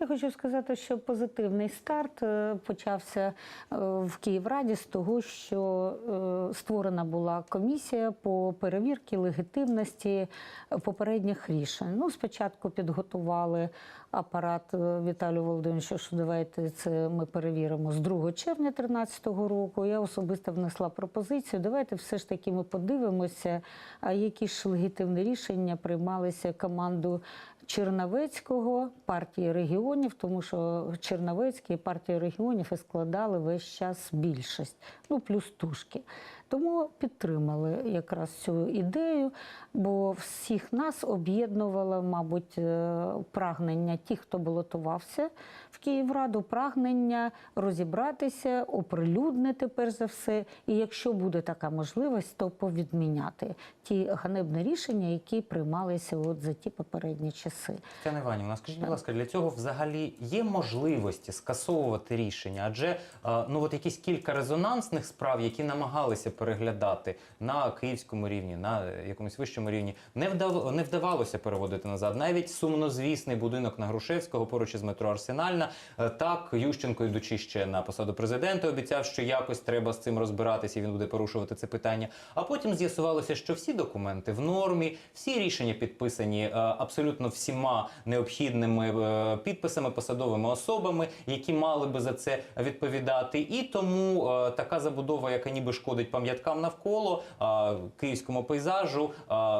Я хочу сказати, що позитивний старт е, почався е, в Київраді з того, що е, створена була комісія по перевірці легітимності попередніх рішень. Ну, спочатку підготували апарат Віталію Володимировичу, що давайте це ми перевіримо з 2 червня 2013 року. Я особисто внесла пропозицію. Давайте все ж таки ми подивимося, які ж легітимні рішення приймалися командою Черновецького партії регіонів, тому що Черновецький і партія регіонів і складали весь час більшість, ну плюс тушки. Тому підтримали якраз цю ідею, бо всіх нас об'єднувало, мабуть, е, прагнення тих, хто балотувався в Київраду, прагнення розібратися, оприлюднити перш за все. І якщо буде така можливість, то повідміняти ті ганебні рішення, які приймалися от за ті попередні часи. Тетяна Іванівна, скажіть, будь ласка, для цього взагалі є можливості скасовувати рішення? Адже е, ну от якісь кілька резонансних справ, які намагалися переглядати на київському рівні, на якомусь вищому рівні, не вдав не вдавалося переводити назад. Навіть сумнозвісний будинок на Грушевського поруч із метро Арсенальна. Е, Так Ющенко, йдучи ще на посаду президента, обіцяв, що якось треба з цим розбиратися. і Він буде порушувати це питання. А потім з'ясувалося, що всі документи в нормі, всі рішення підписані е, абсолютно всіма необхідними е, підписами, посадовими особами, які мали би за це відповідати. І тому така забудова, яка ніби шкодить пам'яткам навколо київському пейзажу,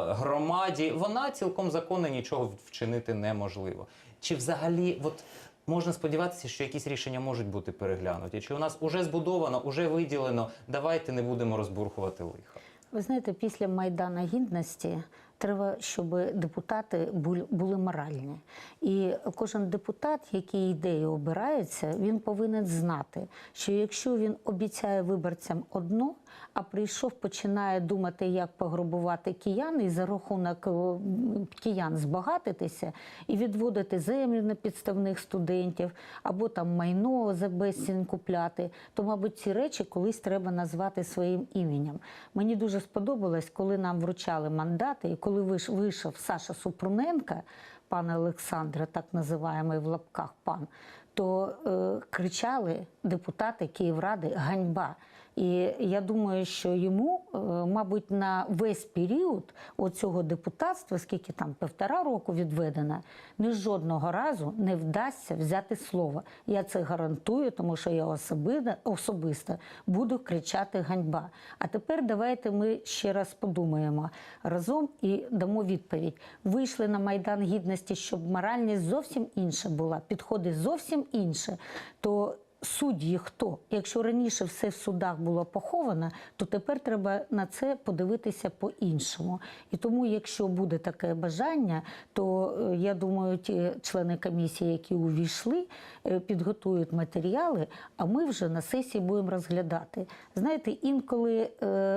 громаді, вона цілком законна, нічого вчинити неможливо. Чи взагалі, от можна сподіватися, що якісь рішення можуть бути переглянуті? Чи у нас уже збудовано, уже виділено? Давайте не будемо розбурхувати лихо. Ви знаєте, після Майдана Гідності треба, щоб депутати були моральні. І кожен депутат, який йде і обирається, він повинен знати, що якщо він обіцяє виборцям одно, а прийшов, починає думати, як пограбувати киян і за рахунок киян збагатитися і відводити землю на підставних студентів або там майно за безцінь купляти, то, мабуть, ці речі колись треба назвати своїм іменем. Мені дуже сподобалось, коли нам вручали мандати, і коли вийшов Саша Супруненка, пане Олександра, так називаємо в лапках пан, то е, кричали депутати Київради ганьба. І я думаю, що йому, е, мабуть, на весь період оцього депутатства, скільки там півтора року відведено, ні жодного разу не вдасться взяти слово. Я це гарантую, тому що я особисто, особисто буду кричати ганьба. А тепер давайте ми ще раз подумаємо разом і дамо відповідь. Вийшли на майдан гідності, щоб моральність зовсім інша була, підходи зовсім інше. То Судді хто? Якщо раніше все в судах було поховано, то тепер треба на це подивитися по-іншому. І тому, якщо буде таке бажання, то е, я думаю, ті члени комісії, які увійшли, е, підготують матеріали, а ми вже на сесії будемо розглядати. Знаєте, інколи,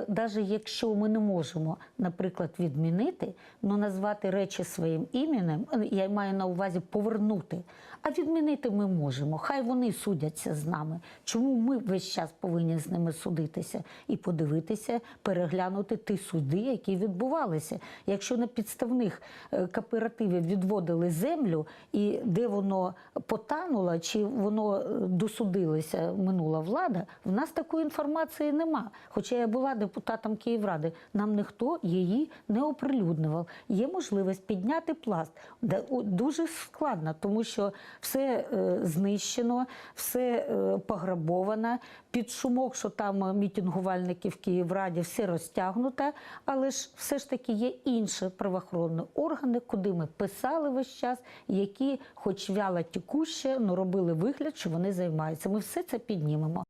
навіть якщо ми не можемо, наприклад, відмінити, ну назвати речі своїм іменем, е, я маю на увазі повернути. А відмінити ми можемо. Хай вони судяться з нами. Чому ми весь час повинні з ними судитися і подивитися, переглянути ті суди, які відбувалися. Якщо на підставних е, кооперативів відводили землю, і де воно потануло, чи воно е, досудилося минула влада, в нас такої інформації нема. Хоча я була депутатом Київради, нам ніхто її не оприлюднював. Є можливість підняти пласт. Дуже складно, тому що все е, знищено, все е, пограбовано. Під шумок, що там е, мітингувальники в Київраді, все розтягнуте, але ж все ж таки є інші правоохоронні органи, куди ми писали весь час, які, хоч вяло тікуще, ну робили вигляд, що вони займаються. Ми все це піднімемо.